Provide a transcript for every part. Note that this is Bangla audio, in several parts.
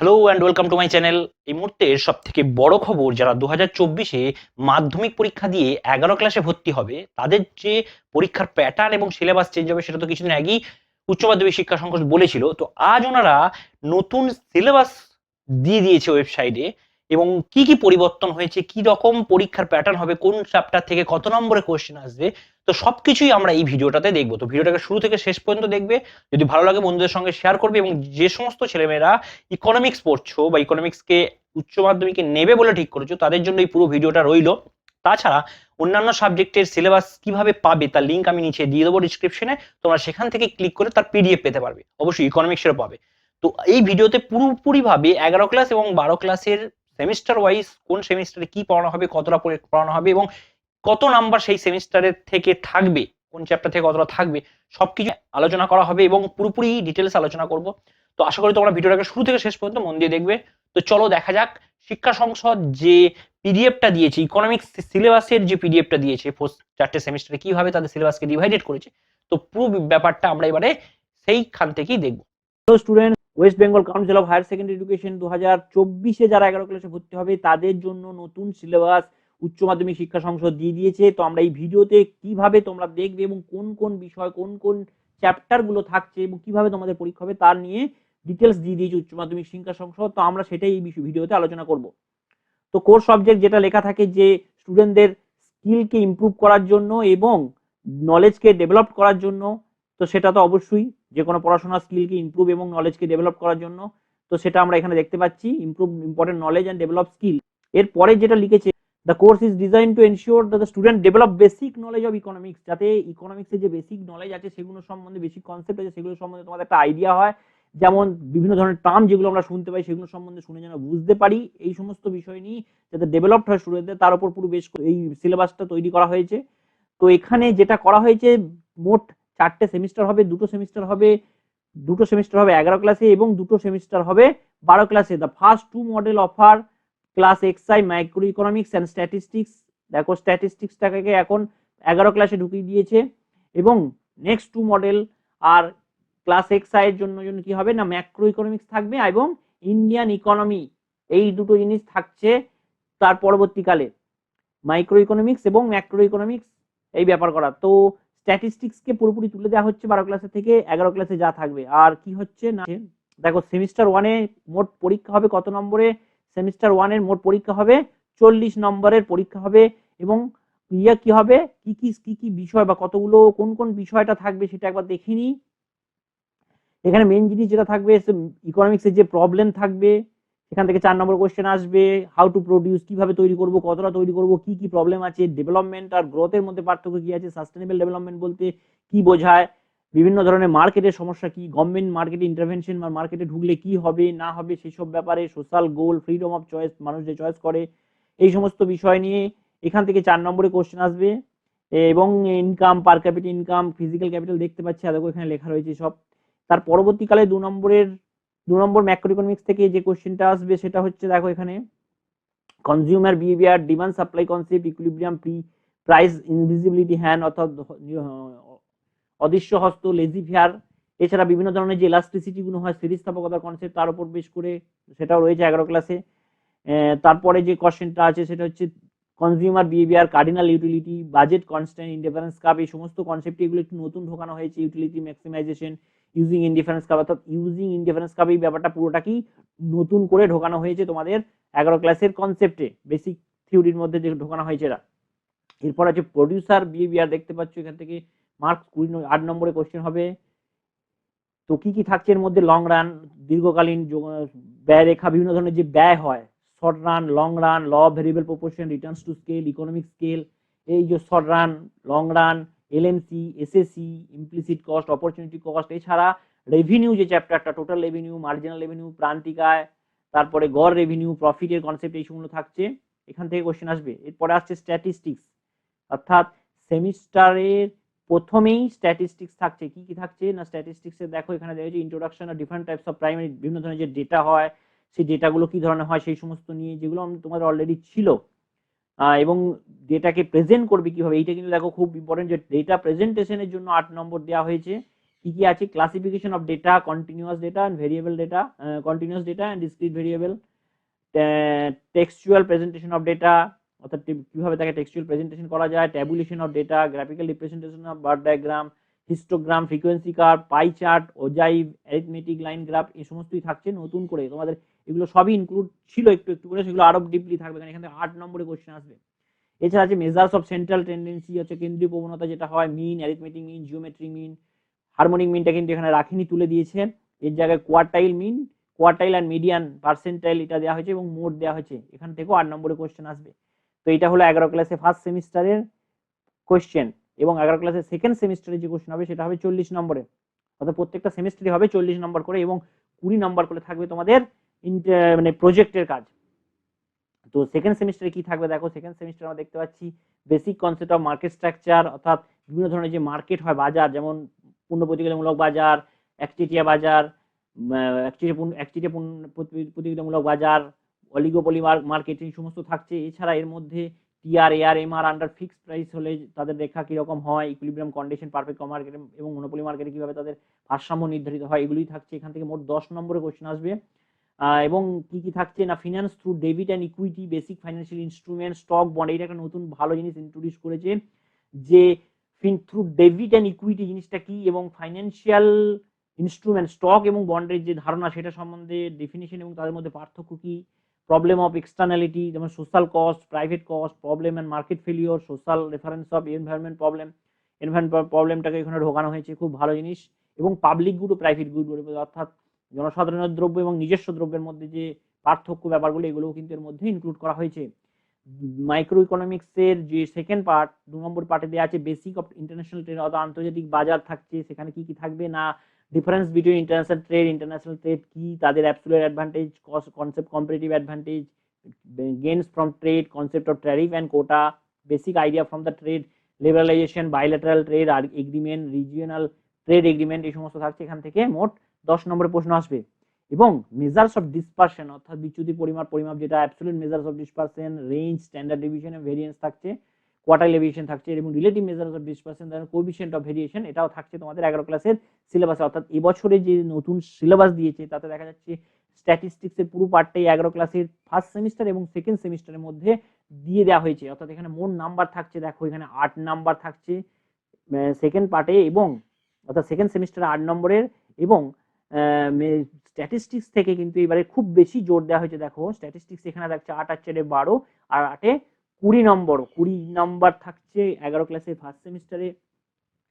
Hello and welcome to my channel এই মুহূর্তে সব থেকে বড় খবর যারা দু হাজার চব্বিশে মাধ্যমিক পরীক্ষা দিয়ে এগারো ক্লাসে ভর্তি হবে, তাদের যে পরীক্ষার প্যাটার্ন এবং সিলেবাস চেঞ্জ হবে সেটা তো কিছুদিন আগেই উচ্চ মাধ্যমিক শিক্ষা সংসদ বলেছিল। তো আজ ওনারা নতুন সিলেবাস দিয়ে দিয়েছে ওয়েবসাইটে এবং কি কি পরিবর্তন হয়েছে, কি রকম পরীক্ষার প্যাটার্ন হবে, কোন চ্যাপ্টার থেকে কত নম্বরে কোশ্চেন আসবে, তো সবকিছুই আমরা এই ভিডিওটাতে দেখব। তো ভিডিওটাকে শুরু থেকে শেষ পর্যন্ত দেখবে, যদি ভালো লাগে বন্ধুদের সঙ্গে শেয়ার করবে এবং যে সমস্ত ছেলেমেয়েরা ইকোনমিক্স পড়ছো বা ইকোনমিক্সকে উচ্চ মাধ্যমিকে নেবে বলে ঠিক করেছ, তাদের জন্য এই পুরো ভিডিওটা রইল। তাছাড়া অন্যান্য সাবজেক্টের সিলেবাস কীভাবে পাবে তার লিঙ্ক আমি নিচে দিয়ে দেবো ডিসক্রিপশনে তোমরা সেখান থেকে ক্লিক করে তার পিডিএফ পেতে পারবে, অবশ্যই ইকোনমিক্সেরও পাবে। তো এই ভিডিওতে পুরোপুরি ভাবে এগারো ক্লাস এবং বারো ক্লাসের সেমিস্টার ওয়াইজ কোন সেমিস্টারে কি পড়ানো হবে, কতটা পড়ে- পড়ানো হবে এবং কত নাম্বার সেই সেমিস্টারের থেকে থাকবে, কোন চ্যাপ্টার থেকে কতটা থাকবে, সবকিছু আলোচনা করা হবে এবং পুরোপুরি ডিটেলস আলোচনা করব। তো আশা করি তোমরা ভিডিওটাকে শুরু থেকে শেষ পর্যন্ত মন দিয়ে দেখবে। তো চলো দেখা যাক, শিক্ষা সংসদ যে পিডিএফটা দিয়েছে ইকোনমিক্স সিলেবাসের যে পিডিএফটা দিয়েছে চারটে সেমিস্টারে কীভাবে তাদের সিলেবাসকে ডিভাইডেড করেছে, তো পুরো ব্যাপারটা আমরা এবারে সেইখান থেকেই দেখব। Hello student West Bengal council of higher secondary education দু হাজার চব্বিশে যারা এগারো ক্লাসে ভর্তি হবে, তাদের জন্য নতুন সিলেবাস উচ্চ মাধ্যমিক শিক্ষা সংসদ দিয়ে দিয়েছে। তো আমরা এই ভিডিওতে কীভাবে তোমরা দেখবে এবং কোন কোন বিষয়, কোন কোন চ্যাপ্টারগুলো থাকছে এবং কীভাবে তোমাদের পরীক্ষা হবে তার নিয়ে ডিটেলস দিয়ে দিয়েছে উচ্চ মাধ্যমিক শিক্ষা সংসদ। তো আমরা সেটাই এই ভিডিওতে আলোচনা করব। তো কোর সাবজেক্ট যেটা লেখা থাকে যে স্টুডেন্টদের স্কিলকে ইমপ্রুভ করার জন্য এবং নলেজকে ডেভেলপ করার জন্য তো সেটা তো অবশ্যই যে কোনো পড়াশোনার স্কিলকে ইমপ্রুভ এবং নলেজকে ডেভেলপ করার জন্য। তো সেটা আমরা এখানে দেখতে পাচ্ছি improve important knowledge and develop skill এরপরে যেটা লিখেছে the course is design to ensure the student develop basic knowledge of economics যাতে ইকোনমিক্সের যে বেসিক নলেজ আছে, সেগুলো সম্বন্ধে বেসিক কনসেপ্ট আছে, সেগুলো সম্বন্ধে তোমাদের একটা আইডিয়া হয়। যেমন বিভিন্ন ধরনের টার্ম যেগুলো আমরা শুনতে পাই, সেগুলো সম্বন্ধে শুনে যেন বুঝতে পারি। এই সমস্ত বিষয় নিয়ে যাতে ডেভেলপড হয় স্টুডেন্টদের তার উপর পুরো বেশ এই সিলেবাসটা তৈরি করা হয়েছে। তো এখানে যেটা করা হয়েছে, মোট চারটে সেমিস্টার হবে, দুটো সেমিস্টার হবে, দুটো সেমিস্টার হবে এগারো ক্লাসে এবং দুটো সেমিস্টার হবে বারো ক্লাসে the first two model offer class XI micro economics and statistics দেখো স্ট্যাটিস্টিক্সটাকে এখন এগারো ক্লাসে ঢুকিয়ে দিয়েছে এবং নেক্সট টু মডেল আর ক্লাস এক্সআই এর জন্য জন্য কি হবে না ম্যাক্রো ইকোনমিক্স থাকবে এবং ইন্ডিয়ান ইকোনমি এই দুটো জিনিস থাকছে তার পরবর্তীকালে। মাইক্রো ইকোনমিক্স এবং ম্যাক্রো ইকোনমিক্স এই ব্যাপার করা। তো স্ট্যাটিস্টিক্সকে পুরোপুরি তুলে দেওয়া হচ্ছে বারো ক্লাসে থেকে এগারো ক্লাসে যা থাকবে। আর কি হচ্ছে না দেখো সেমিস্টার ওয়ানে মোট পরীক্ষা হবে কত নম্বরে? সেমিস্টার ওয়ানের মোট পরীক্ষা হবে চল্লিশ নম্বরের পরীক্ষা হবে এবং ইয়া কি হবে? কি কি কি কি বিষয় বা কতগুলো, কোন কোন বিষয়টা থাকবে সেটা একবার দেখে নিই। এখানে মেন জিনিস যেটা থাকবে ইকোনমিক্সের যে প্রবলেম থাকবে সেখান থেকে চার নম্বর কোশ্চেন আসবে হাউ টু প্রডিউস কীভাবে তৈরি করব, কতটা তৈরি করব, কি কি প্রবলেম আছে ডেভেলপমেন্ট আর গ্রোথের মধ্যে পার্থক্য কি আছে সাস্টেনেবল ডেভেলপমেন্ট বলতে কি বোঝায়, বিভিন্ন ধরনের মার্কেটের সমস্যা কি গভর্নমেন্ট মার্কেটে ইন্টারভেনশন বা মার্কেটে ঢুকলে কি হবে, না হবে, সেসব ব্যাপারে social goal freedom of choice মানুষ যে চয়েস করে, এই সমস্ত বিষয় নিয়ে এখান থেকে চার নম্বরে কোশ্চেন আসবে, এবং income per capital income physical capital দেখতে পাচ্ছি দেখো এখানে লেখা রয়েছে সব, তার পরবর্তীকালে দু নম্বরের দু নম্বর ম্যাক্রো ইকোনমিক্স থেকে যে কোশ্চেনটা আসবে সেটা হচ্ছে দেখো এখানে consumer behaviour demand supply concept equilibrium pre price invisibility hand অর্থাৎ অদৃশ্য হস্ত লেজিফেয়ার এছাড়া বিভিন্ন ধরনের যে ইলাস্ট্রিসিটি গুলো হয়, স্থিতিস্থাপকতার কনসেপ্ট তার উপর বেশ করে সেটাও রয়েছে এগারো ক্লাসে তারপরে যে কোশ্চেনটা আছে সেটা হচ্ছে consumer behaviour cardinal utility budget constant indifference cup এই সমস্ত কনসেপ্ট এগুলো একটু নতুন ঢোকানো হয়েছে utility maximisation using indifference cup অর্থাৎ ইউজিং ইনডিফারেন্স কাপ এই ব্যাপারটা পুরোটা কি নতুন করে ঢোকানো হয়েছে তোমাদের এগারো ক্লাসের কনসেপ্টে বেসিক থিওরির মধ্যে যে ঢোকানো হয়েছে এটা এরপর আছে প্রডিউসার বিহেভিয়ার দেখতে পাচ্ছ এখান থেকে মার্কস কুড়ি আট নম্বরে কোশ্চেন হবে। তো কি কি থাকছে এর মধ্যে? লং রান দীর্ঘকালীন ব্যয় রেখা, বিভিন্ন ধরনের যে ব্যয় হয় short run long run law variable proportion returns to scale economic scale এই যে short run long run LMC SSC implicit cost opportunity cost এছাড়া রেভিনিউ যে চ্যাপ্টারটা টোটাল রেভিনিউ মার্জিনাল রেভিনিউ প্রান্তিকায়, তারপরে গড় রেভিনিউ প্রফিটের কনসেপ্ট এই সমগুলো থাকছে। এখান থেকে কোশ্চেন আসবে। এরপরে আসছে স্ট্যাটিস্টিক্স অর্থাৎ সেমিস্টারের প্রথমেই স্ট্যাটিস্টিক্স থাকছে। কি কি থাকছে? না স্ট্যাটিস্টিক্সে দেখো এখানে দেখো ইন্ট্রোডাকশন আর ডিফারেন্ট টাইপস অফ প্রাইমারি বিভিন্ন ধরনের যে ডেটা হয়, সেই ডেটাগুলো কি ধরনের হয়, সেই সমস্ত নিয়ে যেগুলো তোমাদের অলরেডি ছিল। এবং ডেটাকে প্রেজেন্ট করবে কীভাবে, এইটা কিন্তু দেখো খুব ইম্পর্টেন্ট যে ডেটা প্রেজেন্টেশনের জন্য আট নম্বর দেওয়া হয়েছে। কি কি আছে? Classification of data continuous data and variable data continuous data and discrete variable textual presentation of data অর্থাৎ কীভাবে তাকে টেক্সচুয়াল প্রেজেন্টেশন করা যায় tabulation of data graphical representation of bar diagram histogram frequency curve pie chart ogive arithmetic line graph এই সমস্তই থাকছে নতুন করে। তোমাদের এগুলো সবই ইনক্লুড ছিল একটু একটু করে, সেগুলো আরও ডিপলি থাকবে, কারণ এখান আট নম্বরে কোশ্চেন আসবে। এছাড়া আছে মেজার্স অফ সেন্ট্রাল টেন্ডেন্সি হচ্ছে কেন্দ্রীয় প্রবণতা যেটা হয় mean arithmetic mean geometry mean harmonic মিনটা কিন্তু এখানে রাখিনি, তুলে দিয়েছে। এর জায়গায় quartile mean quartile and median percentile এটা দেওয়া হয়েছে এবং মোট দেওয়া হয়েছে। এখান থেকেও আট নম্বরে কোশ্চেন আসবে। তো এটা হলো এগারো ক্লাসে ফার্স্ট সেমিস্টারের কোশ্চেন এবং এগারো ক্লাসের সেকেন্ড সেমিস্টারে যে কোশ্চেন হবে, সেটা হবে চল্লিশ নম্বরে। অর্থাৎ প্রত্যেকটা সেমিস্টারই হবে চল্লিশ নম্বর করে এবং কুড়ি নম্বর করে থাকবে তোমাদের মানে প্রজেক্টের কাজ। তো সেকেন্ড সেমিস্টারে কি থাকবে? দেখো সেকেন্ড সেমিস্টার আমরা দেখতে পাচ্ছি basic concept of market structure অর্থাৎ বিভিন্ন ধরনের যে মার্কেট হয়, বাজার, যেমন পূর্ণ প্রতিযোগিতামূলক বাজার, একচেটিয়া বাজার একচেটিয়া প্রতিযোগিতামূলক বাজার অলিগোপলি মার্কেট এই সমস্ত থাকছে। এছাড়া এর মধ্যে TR AR MR under fixed price হলে তাদের রেখা কীরকম হয় ইকুইলিব্রিয়াম কন্ডিশন পারফেক্ট মার্কেট এবং মনোপলি মার্কেটে কীভাবে তাদের ভারসাম্য নির্ধারিত হয়, এগুলোই থাকছে এখান থেকে মোট দশ নম্বরে কোশ্চেন আসবে। এবং কি কি থাকছে না finance through debit and equity basic financial instrument stock bond এটা একটা নতুন ভালো জিনিস ইন্ট্রোডিউস করেছে যে fin through debit and equity জিনিসটা কি এবং ফাইন্যান্সিয়াল ইনস্ট্রুমেন্ট স্টক এবং বন্ডের যে ধারণা সেটা সম্বন্ধে ডেফিনিশন এবং তাদের মধ্যে পার্থক্য কি? প্রবলেম অফ এক্সটার্নালিটি যেমন social cost private cost problem and market failure social reference of environment problem environment প্রবলেমটাকে এখানে ঢোকানো হয়েছে, খুব ভালো জিনিস। এবং পাবলিক গুড ও প্রাইভেট গুড অর্থাৎ জনসাধারণের দ্রব্য এবং নিজস্ব দ্রব্যের মধ্যে যে পার্থক্য ব্যাপারগুলো, এগুলোও কিন্তু এর মধ্যে ইনক্লুড করা হয়েছে। মাইক্রো ইকোনমিক্সের যে সেকেন্ড পার্ট দু নম্বর পার্টে দেওয়া আছে বেসিক অফ ইন্টারন্যাশনাল ট্রেড অর্থাৎ আন্তর্জাতিক বাজার থাকছে, সেখানে কি কি থাকবে না difference between international trade international trade কি? তাদের absolute advantage concept comparative advantage gains from trade concept of tariff and quota basic idea from the trade liberalisation bilateral trade R agreement regional trade agreement এই সমস্ত থাকছে এখান থেকে মোট দশ নম্বরের প্রশ্ন আসবে। এবং মেজার্স অফ ডিসপারশন অর্থাৎ বিচ্যুতি পরিমাপ পরিমাপ যেটা absolute measures of dispersion range standard division variance থাকছে। কোয়ার্টার লেভিয়েশন থাকছে, এবং রিলেটিভ মেজার্স অফ ডিসপারশন তার কোভিশিয়েন্ট অফ ভেরিয়েশন এটাও থাকছে তোমাদের এগারো ক্লাসের সিলেবাসে অর্থাৎ এবছরে যে নতুন সিলেবাস দিয়েছে, তাতে দেখা যাচ্ছে স্ট্যাটিস্টিক্সের পুরো পার্টটাই এগারো ক্লাসের ফার্স্ট সেমিস্টার এবং সেকেন্ড সেমিস্টারের মধ্যে দিয়ে দেওয়া হয়েছে। অর্থাৎ এখানে মোট নাম্বার থাকছে, দেখো এখানে আট নাম্বার থাকছে সেকেন্ড পার্টে এবং, অর্থাৎ সেকেন্ড সেমিস্টারে আট নম্বরের এবং স্ট্যাটিস্টিক্স থেকে কিন্তু এবারে খুব বেশি জোর দেওয়া হয়েছে। দেখো স্ট্যাটিস্টিক্স এখানে থাকছে আট আর চারে বারো, আর আটে কুড়ি নম্বর কুড়ি নম্বর থাকছে এগারো ক্লাসের ফার্স্ট সেমিস্টারে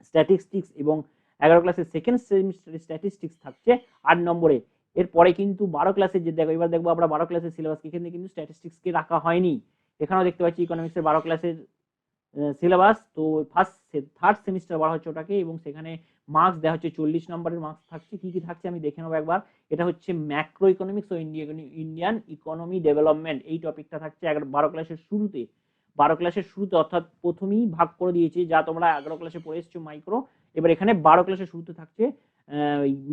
স্ট্যাটিস্টিক্স এবং এগারো ক্লাসের সেকেন্ড সেমিস্টারে স্ট্যাটিস্টিক্স থাকছে আট নম্বরে এরপরে কিন্তু বারো ক্লাসের যে দেখো, এবার দেখব আমরা বারো ক্লাসের সিলেবাস এখানে কিন্তু স্ট্যাটিস্টিক্সকে রাখা হয়নি। এখানেও দেখতে পাচ্ছি ইকোনমিক্সের বারো ক্লাসের সিলেবাস তো ফার্স্ট থার্ড সেমিস্টার বলা হচ্ছে ওটাকে এবং সেখানে মার্কস দেওয়া হচ্ছে চল্লিশ নম্বরের মার্কস থাকছে। কি কি থাকছে আমি দেখে নেব একবার। এটা হচ্ছে ম্যাক্রো ইকোনমিক্স ও ইন্ডিয়ান ইকোনমি ডেভেলপমেন্ট এই টপিকটা থাকছে এগারো, বারো ক্লাসের শুরুতে। বারো ক্লাসের শুরুতে অর্থাৎ প্রথমেই ভাগ করে দিয়েছে যা তোমরা এগারো ক্লাসে পড়ে এসছো মাইক্রো এবার এখানে বারো ক্লাসের শুরুতে থাকছে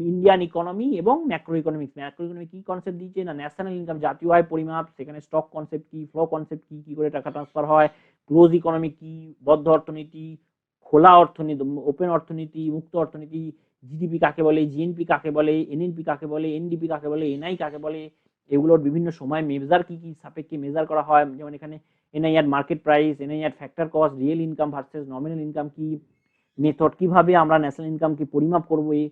ইন্ডিয়ান ইকোনমি এবং ম্যাক্রো ইকোনমিক্স ম্যাক্রো ইকোনমি কি কনসেপ্ট দিয়েছে? না ন্যাশনাল ইনকাম জাতীয় আয় পরিমাপ। সেখানে স্টক কনসেপ্ট কি ফ্লো কনসেপ্ট কি কি করে টাকা ট্রান্সফার হয়? ক্লোজ ইকোনমি কি, বদ্ধ অর্থনীতি খোলা অর্থনীতি ওপেন অর্থনীতি, মুক্ত অর্থনীতি জিডিপি কাকে বলে জিএনপি কাকে বলে এনএনপি কাকে বলে এনডিপি কাকে বলে এনআই কাকে বলে, এগুলোর বিভিন্ন সময় মেজার কি কি সাপেক্ষে মেজার করা হয়? যেমন এখানে NI at market price NI at factor cost real income versus nominal income কি মেথড কীভাবে আমরা ন্যাশনাল ইনকামকে পরিমাপ করব এই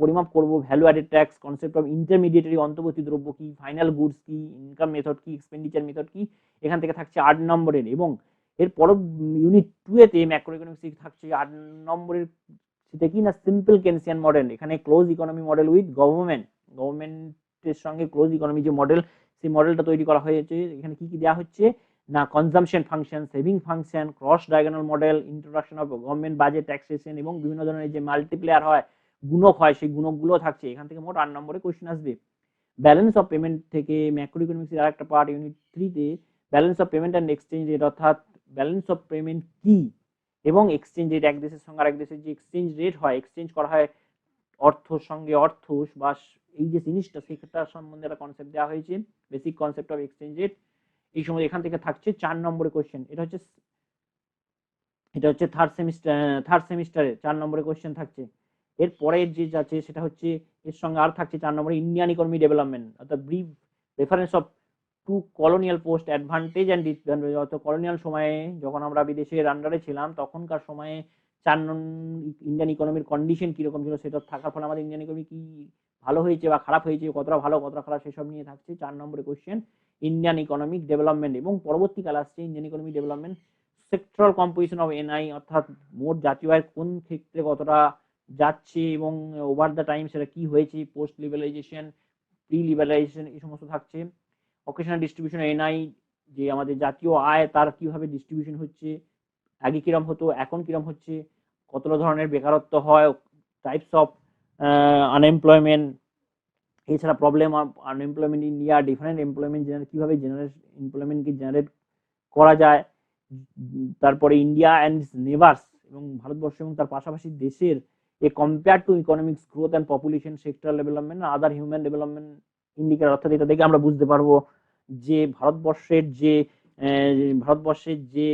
পরিমাপ করব value added tax concept of intermediary অন্তর্বর্তী দ্রব্য কি ফাইনাল গুডস কি ইনকাম মেথড কি এক্সপেন্ডিচার মেথড কি, এখান থেকে থাকছে আট নম্বরের এবং এর পর ইউনিট টু এতে ম্যাক্রো ইকোনমিক্স থাকছে আট নম্বরের সেটা কি না? সিম্পল কেনসিয়ান মডেল এখানে close economy model with government গভর্নমেন্টের সঙ্গে ক্লোজ ইকোনমি যে মডেল সেই মডেলটা তৈরি করা হয়েছে। এখানে কি কি দেওয়া হচ্ছে? না consumption function saving function cross diagonal model introduction of government budget taxation এবং বিভিন্ন ধরনের যে মাল্টিপ্লেয়ার হয়, গুণক হয়, সেই গুণকগুলো থাকছে। এখান থেকে মোট আট নম্বরে কোশ্চেন আসবে। ব্যালেন্স অফ পেমেন্ট থেকে ম্যাক্রো ইকোনমিক্সের আর একটা পার্ট ইউনিট থ্রিতে balance of payment and exchange rate অর্থাৎ ব্যালেন্স অফ পেমেন্ট কি? এবং এক্সচেঞ্জ রেট এক দেশের সঙ্গে আরেক দেশের যে এক্সচেঞ্জ রেট হয় এক্সচেঞ্জ করা হয় অর্থর সঙ্গে অর্থ বা এই যে জিনিসটা সেটার সম্বন্ধে একটা কনসেপ্ট দেওয়া হয়েছে basic concept of exchange rate এই সময় এখান থেকে থাকছে চার নম্বরে কোশ্চেন এটা হচ্ছে এটা হচ্ছে থার্ড সেমিস্টার থার্ড সেমিস্টারে চার নম্বরে কোয়েশ্চেন থাকছে। এর পরের যে যাচ্ছে, সেটা হচ্ছে এর সঙ্গে আর থাকছে চার নম্বরে ইন্ডিয়ান ইকোনমি ডেভেলপমেন্ট অর্থাৎ brief reference of to colonial post advantage and disadvantage অর্থাৎ কলোনিয়াল সময়ে যখন আমরা বিদেশের আন্ডারে ছিলাম, তখনকার সময়ে চার ইন্ডিয়ান ইকোনমির কন্ডিশন কীরকম ছিল সেটা থাকার ফলে আমাদের ইন্ডিয়ান ইকোনমি কি ভালো হয়েছে বা খারাপ হয়েছে, কতটা ভালো, কতটা খারাপ সেসব নিয়ে থাকছে চার নম্বরে কোয়েশ্চেন ইন্ডিয়ান ইকোনমিক ডেভেলপমেন্ট এবং পরবর্তীকাল আসছে Indian economic development sectoral composition of NI অর্থাৎ মোট জাতীয় আয়ের কোন ক্ষেত্রে কতটা যাচ্ছে এবং ওভার দ্য টাইম সেটা কি হয়েছে পোস্ট লিবারাইজেশন প্রি লিবারাইজেশন এই সমস্ত থাকছে। অকেশনাল ডিস্ট্রিবিউশন এনআই যে আমাদের জাতীয় আয়, তার কীভাবে ডিস্ট্রিবিউশন হচ্ছে, আগে কিরম হতো, এখন কিরম হচ্ছে, কতটা ধরনের বেকারত্ব হয় টাইপস অফ আনএমপ্লয়মেন্ট এছাড়া problem of unemployment India different employment generate কীভাবে জেনারেট এমপ্লয়মেন্টকে জেনারেট করা যায়, তারপরে ইন্ডিয়া অ্যান্ড নেভার্স এবং ভারতবর্ষ এবং তার পাশাপাশি দেশের, a compare to economics growth and population sector development other human development indicator অর্থাৎ এটা দেখে আমরা বুঝতে পারব যে ভারতবর্ষের যে ভারতবর্ষের যে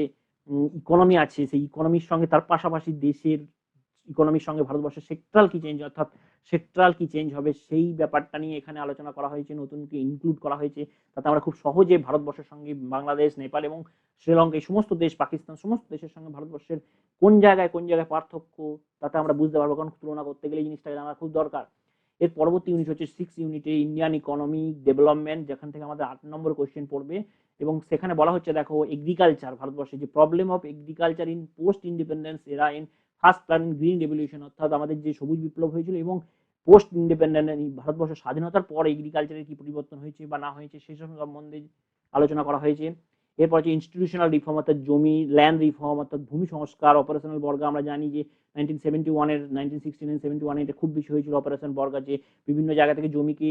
ইকোনমি আছে, সেই ইকোনমির সঙ্গে তার পাশাপাশি দেশের ইকোনমির সঙ্গে ভারতবর্ষের সেক্টরাল কি চেঞ্জ অর্থাৎ সেক্টরাল কি চেঞ্জ হবে, সেই ব্যাপারটা নিয়ে এখানে আলোচনা করা হয়েছে, নতুনকে ইনক্লুড করা হয়েছে। তাতে আমরা খুব সহজে ভারতবর্ষের সঙ্গে বাংলাদেশ, নেপাল এবং শ্রীলঙ্কা, এই সমস্ত দেশ, পাকিস্তান, সমস্ত দেশের সঙ্গে ভারতবর্ষের কোন জায়গায় কোন জায়গায় পার্থক্য, তাতে আমরা বুঝতে পারব। কারণ তুলনা করতে গেলে জিনিসটা জানা খুব দরকার। এর পরবর্তী ইউনিট হচ্ছে সিক্স ইউনিটে ইন্ডিয়ান ইকোনমি ডেভেলপমেন্ট যেখান থেকে আমাদের আট নম্বর কোশ্চেন পড়বে। এবং সেখানে বলা হচ্ছে, দেখো এগ্রিকালচার ভারতবর্ষে যে problem of agriculture in post independence era in first plan green revolution অর্থাৎ আমাদের যে সবুজ বিপ্লব হয়েছিল এবং পোস্ট ইন্ডিপেন্ডেন্ট ভারতবর্ষ স্বাধীনতার পর এগ্রিকালচারের কি পরিবর্তন হয়েছে বা না হয়েছে সেসব সম্বন্ধে আলোচনা করা হয়েছে। এরপর হচ্ছে ইনস্টিটিউশনাল রিফর্ম অর্থাৎ জমি ল্যান্ড রিফর্ম অর্থাৎ ভূমি সংস্কার অপারেশনাল বর্গা আমরা জানি যে নাইনটিন সেভেন্টি ওয়ানের নাইনটিন সিক্সটি নাইন সেভেন্টি ওয়ানে এটা খুব বেশি হয়েছিল অপারেশন বর্গা যে বিভিন্ন জায়গা থেকে জমিকে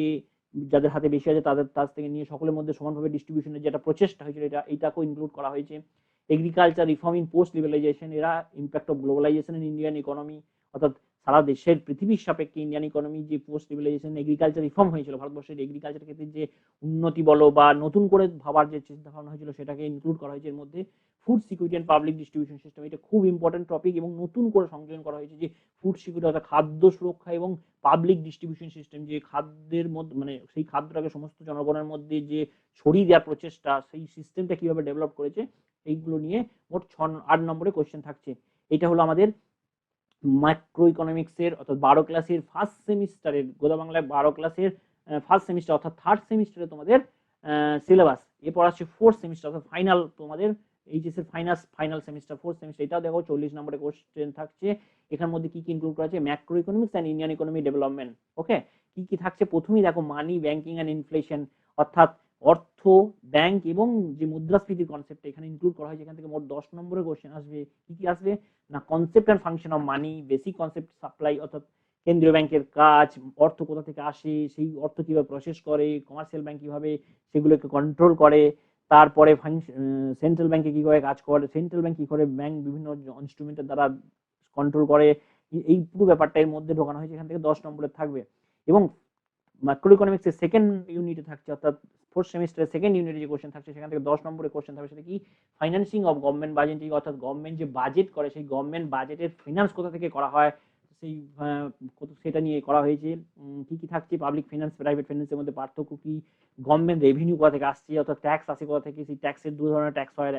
যাদের হাতে বেশি আছে তাদের কাছ থেকে নিয়ে সকলের মধ্যে সমানভাবে ডিস্ট্রিবিউশনের যেটা প্রচেষ্টা হয়েছিল এটা, এটাকেও ইনক্লুড করা হয়েছে। Agriculture reform in post liberalisation era impact of globalisation in Indian economy অর্থাৎ সারা দেশের পৃথিবীর সাপেক্ষে ইন্ডিয়ান ইকোনমি যে পোস্ট লিবারাইজেশন এগ্রিকালচার রিফর্ম হয়েছিল, ভারতবর্ষের এগ্রিকালচার ক্ষেত্রে যে উন্নতি বলো বা নতুন করে ভাবার যে চিন্তা ভাবনা হয়েছিল, সেটাকে ইনক্লুড করা হয়েছে এর মধ্যে। Food security and public distribution system এটা খুব ইম্পর্টেন্ট টপিক এবং নতুন করে সংযোজন করা হয়েছে যে ফুড সিকিউরিটি অর্থাৎ খাদ্য সুরক্ষা এবং পাবলিক ডিস্ট্রিবিউশন সিস্টেম যে খাদ্যের মধ্যে মানে সেই খাদ্যটাকে সমস্ত জনগণের মধ্যে যে ছড়িয়ে দেওয়ার প্রচেষ্টা, সেই সিস্টেমটা কীভাবে ডেভেলপ করেছে, এইগুলো নিয়ে মোট ছ, আট নম্বরে কোয়েশ্চেন থাকছে। এটা হলো আমাদের মাইক্রো ইকোনমিক্সের অর্থাৎ বারো ক্লাসের ফার্স্ট সেমিস্টারের গোদা বাংলায় বারো ক্লাসের ফার্স্ট সেমিস্টার অর্থাৎ থার্ড সেমিস্টারে তোমাদের সিলেবাস এরপর আসছে ফোর্থ সেমিস্টার অর্থাৎ ফাইনাল তোমাদের এইচএস এর final final semester fourth semester এটাও দেখো চল্লিশ নম্বরে কোশ্চেন থাকছে। এখান মধ্যে কি কি ইনক্লুড করা আছে? Macro economics and Indian economy development okay কি কি থাকছে? প্রথমেই দেখো মানি ব্যাংকিং অ্যান্ড ইনফ্লেশন অর্থাৎ অর্থ, ব্যাংক এবং যে মুদ্রাস্ফীতির কনসেপ্ট এখানে ইনক্লুড করা হয়েছে এখান থেকে মোট দশ নম্বরের কোশ্চেন আসবে, কি কি আসবে? না concept and function of money basic concept supply অর্থাৎ কেন্দ্রীয় ব্যাংকের কাজ, অর্থ কোথা থেকে আসে, সেই অর্থ কীভাবে প্রসেস করে কমার্শিয়াল ব্যাংক কীভাবে সেগুলোকে কন্ট্রোল করে, তারপরে সেন্ট্রাল ব্যাংকে কি করে কাজ করে সেন্ট্রাল ব্যাংক কি করে ব্যাংক বিভিন্ন ইনস্ট্রুমেন্টের দ্বারা কন্ট্রোল করে, এই- পুরো ব্যাপারটা এর মধ্যে ঢোকানো হয়েছে এখান থেকে দশ নম্বরের থাকবে। এবং ম্যাক্রো ইকোনমিক্সের সেকেন্ড ইউনিটে থাকছে, অর্থাৎ ফোর্থ সেমিস্টারের সেকেন্ড ইউনিটে যে কোশ্চেন থাকছে, সেখান থেকে দশ নম্বরের কোশ্চেন থাকবে, সেটা কি? ফাইন্যান্সিং অফ গভর্নমেন্ট বাজেটিং অর্থাৎ গভর্নমেন্ট যে বাজেট করে, সেই গভর্নমেন্ট বাজেটের ফিনান্স কোথা থেকে করা হয়? সেই সেটা নিয়ে করা হয়েছে। কি কি থাকছে? পাবলিক ফিনান্স প্রাইভেট ফিনান্সের মধ্যে পার্থক্য কি? গভর্নমেন্ট রেভিনিউ কোথা থেকে আসছে? অর্থাৎ ট্যাক্স আসে কোথা থেকে? সেই ট্যাক্সের দু ধরনের ট্যাক্স হয়।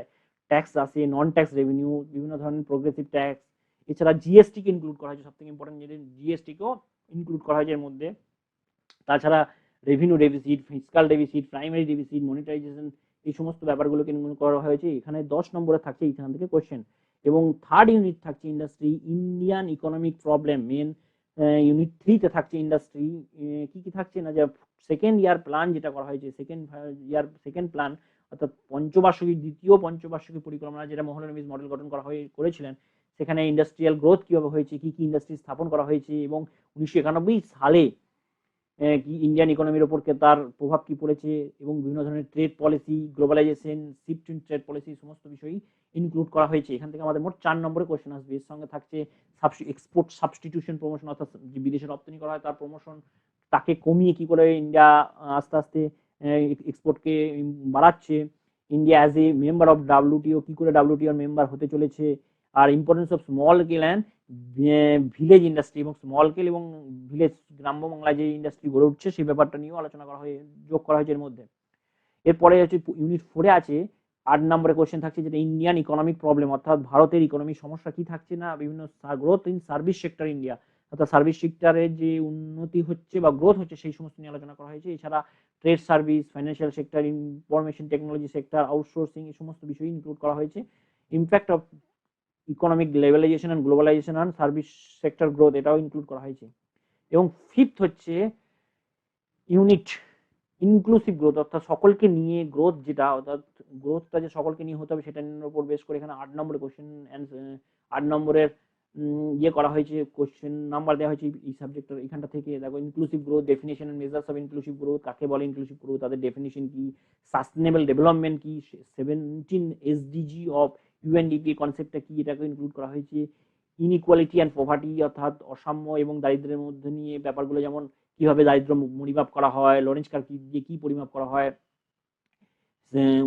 ট্যাক্স আসে নন ট্যাক্স রেভিনিউ বিভিন্ন ধরনের প্রোগ্রেসিভ ট্যাক্স এছাড়া জিএসটিকে ইনক্লুড করা হয়েছে সব থেকে ইম্পর্টেন্ট যেটা জিএসটি কেও ইনক্লুড করা হয়েছে এর মধ্যে। তাছাড়া revenue deficit fiscal deficit primary deficit monetisation এই সমস্ত ব্যাপারগুলোকে ইনক্লুড করা হয়েছে। এখানে দশ নম্বরে থাকছে এখান থেকে কোশ্চেন এবং থার্ড ইউনিট থাকছে industry Indian economic problem main unit থ্রিতে থাকছে ইন্ডাস্ট্রি কি কি থাকছে না? যে সেকেন্ড ইয়ার প্ল্যান যেটা করা হয়েছে সেকেন্ড ইয়ার সেকেন্ড প্ল্যান অর্থাৎ পঞ্চবার্ষিকী, দ্বিতীয় পঞ্চবার্ষিকী পরিকল্পনা যেটা মোহনরমিজ মডেল গঠন করা হয়ে, করেছিলেন, সেখানে ইন্ডাস্ট্রিয়াল গ্রোথ কীভাবে হয়েছে, কি কি ইন্ডাস্ট্রি স্থাপন করা হয়েছে, এবং উনিশশো একানব্বই সালে ইন্ডিয়ান ইকোনমির ওপরকে তার প্রভাব কি পড়েছে এবং বিভিন্ন ধরনের trade policy globalisation shift in trade policy সমস্ত বিষয়ই ইনক্লুড করা হয়েছে। এখান থেকে আমাদের মোট চার নম্বরে কোশ্চেন আসবে। এর সঙ্গে থাকছে এক্সপোর্ট সাবস্টিটিউশন প্রমোশন অর্থাৎ যে বিদেশে রপ্তানি করা হয়, তার প্রমোশন তাকে কমিয়ে কি করে ইন্ডিয়া আস্তে আস্তে এক্সপোর্টকে বাড়াচ্ছে। India as a member of WTO কি করে ডাব্লিউটিওর মেম্বার হতে চলেছে? আর importance of small scale and village industry এবং স্মল স্কেল এবং ভিলেজ গ্রাম্য বাংলায় যে ইন্ডাস্ট্রি গড়ে উঠছে, সেই ব্যাপারটা নিয়েও আলোচনা করা হয়ে, যোগ করা হয়েছে এর মধ্যে। এরপরে হচ্ছে ইউনিট ফোরে আছে, আট নম্বরে কোয়েশ্চেন থাকছে যেটা ইন্ডিয়ান ইকোনমিক প্রবলেম অর্থাৎ ভারতের ইকোনমিক সমস্যা কি থাকছে না, বিভিন্ন growth in service sector India অর্থাৎ সার্ভিস সেক্টরের যে উন্নতি হচ্ছে বা গ্রোথ হচ্ছে, সেই সমস্ত নিয়ে আলোচনা করা হয়েছে। এছাড়া trade service financial sector information technology sector outsourcing এই সমস্ত বিষয় ইনক্লুড করা হয়েছে। Impact of economic liberalisation and globalisation and service sector growth এটাও ইনক্লুড করা হয়েছে। এবং ফিফথ হচ্ছে ইউনিট ইনক্লুসিভ গ্রোথ অর্থাৎ সকলকে নিয়ে গ্রোথ যেটা, অর্থাৎ গ্রোথটা যে সকলকে নিয়ে হতে হবে সেটা নিয়ে উপর বেশ করে এখানে আট নম্বরের কোশ্চেন আট নম্বরের ইয়ে করা হয়েছে কোশ্চেন নাম্বার দেওয়া হয়েছে এই সাবজেক্টের এখানটা থেকে। দেখো inclusive growth definition and measures of inclusive growth কাকে বলে ইনক্লুসিভ গ্রোথ তাদের ডেফিনেশন কি সাস্টেনেবল ডেভেলপমেন্ট কি সেভেন্টিন এসডিজি অফ ইউএনডিপি কনসেপ্টটা কি এটাকে ইনক্লুড করা হয়েছে? ইনইকুয়ালিটি অ্যান্ড পভার্টি অর্থাৎ অসাম্য এবং দারিদ্র্যের মধ্যে নিয়ে ব্যাপারগুলো যেমন কীভাবে দারিদ্র পরিমাপ করা হয় লরেন্স কি দিয়ে কি পরিমাপ করা হয়?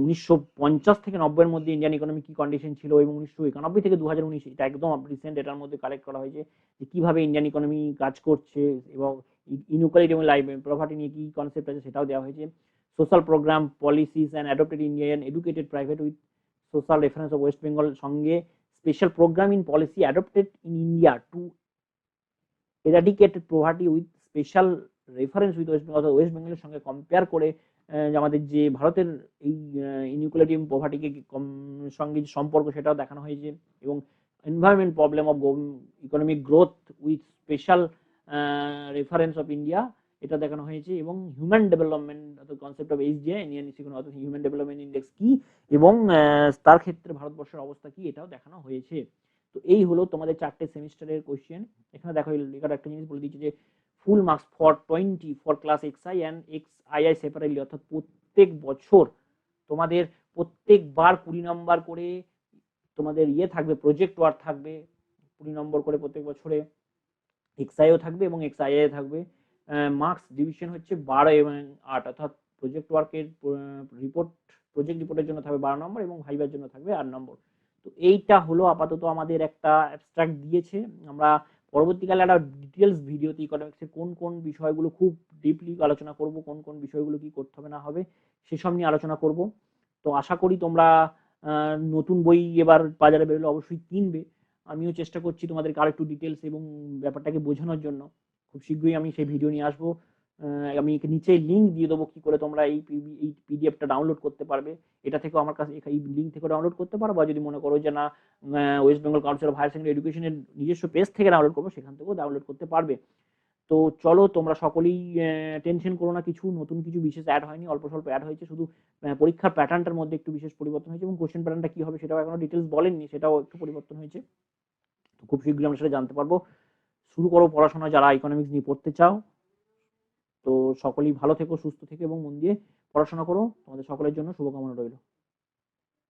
উনিশশো পঞ্চাশ থেকে নব্বইয়ের মধ্যে ইন্ডিয়ান ইকোনমি কি কন্ডিশন ছিল এবং উনিশশো একানব্বই থেকে দু হাজার উনিশ এটা একদম রিসেন্ট এটার মধ্যে কালেক্ট করা হয়েছে যে কীভাবে ইন্ডিয়ান ইকোনমি কাজ করছে এবং ইনইকুয়ালিটি এবং লাইফ প্রভার্টি নিয়ে কি কনসেপ্ট আছে সেটাও দেওয়া হয়েছে। Social program policies and adopted Indian educated private with social reference of West Bengal সঙ্গে special program in policy adopted in India to eradicated poverty with special reference with West Bengal West বেঙ্গলের সঙ্গে কম্পেয়ার করে আমাদের যে ভারতের এই ইনইকুয়ালিটি এবং পভার্টিকে সঙ্গে যে সম্পর্ক সেটাও দেখানো হয়েছে এবং environment problem of economic growth with special reference of India এটা দেখানো হয়েছে এবং হিউম্যান ডেভেলপমেন্ট অর্থাৎ concept of H DI Indian অর্থাৎ হিউম্যান ডেভেলপমেন্ট ইন্ডেক্স কি এবং তার ক্ষেত্রে ভারতবর্ষের অবস্থা কি এটাও দেখানো হয়েছে। তো এই হলো তোমাদের চারটে সেমিস্টারের কোশ্চেন এখানে দেখো, এখানে একটা জিনিস বলে দিচ্ছে যে full marks for twenty for class X I and X I I separately অর্থাৎ প্রত্যেক বছর তোমাদের প্রত্যেকবার কুড়ি নম্বর করে তোমাদের ইয়ে থাকবে প্রজেক্ট ওয়ার্ক থাকবে, কুড়ি নম্বর করে প্রত্যেক বছরে এক্স আইও থাকবে এবং এক্স আই আই থাকবে। মার্কস ডিভিশন হচ্ছে বারো এবং আট। অর্থাৎ প্রজেক্ট ওয়ার্কের রিপোর্ট প্রজেক্ট রিপোর্টের জন্য থাকবে বারো নম্বর এবং ভাইবার জন্য থাকবে আট নম্বর তো এইটা হলো আপাতত আমাদের একটা অ্যাবস্ট্রাক্ট দিয়েছে। আমরা পরবর্তীকালে একটা ডিটেলস ভিডিওতে ইকোনমিক্সের কোন কোন বিষয়গুলো খুব ডিপলি আলোচনা করব, কোন কোন বিষয়গুলো কি করতে হবে, না হবে, সেসব নিয়ে আলোচনা করব। তো আশা করি তোমরা নতুন বই এবার বাজারে বেরোলে অবশ্যই কিনবে। আমিও চেষ্টা করছি তোমাদেরকে আরেকটু ডিটেলস এবং ব্যাপারটাকে বোঝানোর জন্য। খুব শীঘ্রই আমি সেই ভিডিও নিয়ে আসব। আমি নিচে লিঙ্ক দিয়ে দেবো কি করে তোমরা এই এই পিডিএফটা ডাউনলোড করতে পারবে। এটা থেকেও আমার কাছে, এই লিঙ্ক থেকে ডাউনলোড করতে পারো বা যদি মনে করো যে না West Bengal council of higher secondary এডুকেশনের নিজস্ব পেজ থেকে ডাউনলোড করব, সেখান থেকেও ডাউনলোড করতে পারবে। তো চলো, তোমরা সকলেই টেনশন করো না কিছু, নতুন কিছু বিশেষ অ্যাড হয়নি, অল্প স্বল্প অ্যাড হয়েছে, শুধু পরীক্ষার প্যাটার্নটার মধ্যে একটু বিশেষ পরিবর্তন হয়েছে এবং কোশ্চেন প্যাটার্নটা কী হবে সেটাও এখনও ডিটেলস বলেননি, সেটাও একটু পরিবর্তন হয়েছে। তো খুব শীঘ্রই আমরা সেটা জানতে পারব। শুরু করো পড়াশোনা যারা ইকোনমিক্স নিয়ে পড়তে চাও। তো সকলেই ভালো থেকো, সুস্থ থেকো এবং মন দিয়ে পড়াশোনা করো। তোমাদের সকলের জন্য শুভকামনা রইল।